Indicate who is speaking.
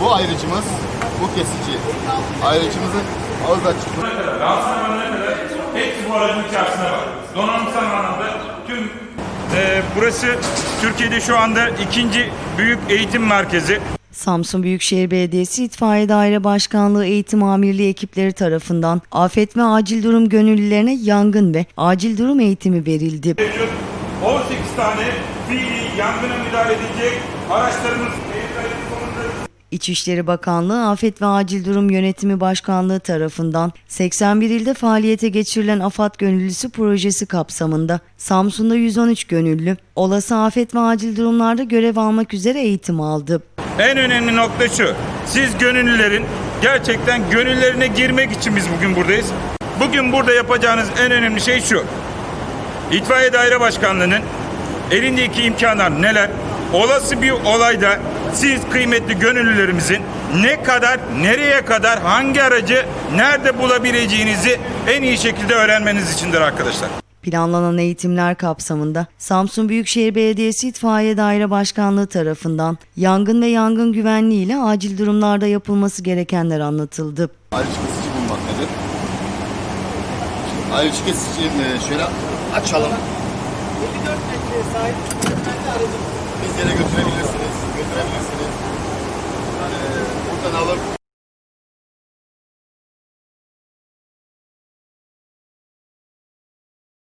Speaker 1: Bu ayrıcımız, bu kesici. Ayrıcımızın ağız açıklığı.
Speaker 2: Ne kadar, rahatsızlığına ne kadar hepsi bu aracın içerisinde var. Donanımsal anlamda tüm Ee, burası Türkiye'de şu anda ikinci büyük eğitim merkezi.
Speaker 3: Samsun Büyükşehir Belediyesi İtfaiye Daire Başkanlığı Eğitim Amirliği ekipleri tarafından afet ve acil durum gönüllülerine yangın ve acil durum eğitimi verildi.
Speaker 2: Mevcut 18 tane fiili yangına müdahale edecek araçlarımız
Speaker 3: İçişleri Bakanlığı Afet ve Acil Durum Yönetimi Başkanlığı tarafından 81 ilde faaliyete geçirilen AFAD Gönüllüsü projesi kapsamında Samsun'da 113 gönüllü olası afet ve acil durumlarda görev almak üzere eğitim aldı.
Speaker 2: En önemli nokta şu. Siz gönüllülerin gerçekten gönüllerine girmek için biz bugün buradayız. Bugün burada yapacağınız en önemli şey şu. İtfaiye Daire Başkanlığı'nın elindeki imkanlar neler? Olası bir olayda siz kıymetli gönüllülerimizin ne kadar, nereye kadar, hangi aracı, nerede bulabileceğinizi en iyi şekilde öğrenmeniz içindir arkadaşlar.
Speaker 3: Planlanan eğitimler kapsamında Samsun Büyükşehir Belediyesi İtfaiye Daire Başkanlığı tarafından yangın ve yangın güvenliği ile acil durumlarda yapılması gerekenler anlatıldı.
Speaker 1: Ayrıcı kesici bulunmaktadır. Şimdi ayrıcı kesiciyi e, şöyle açalım.
Speaker 4: 54 metreye sahip kendi aracımız.
Speaker 1: Biz yere götürebilirsiniz, götürebilirsiniz.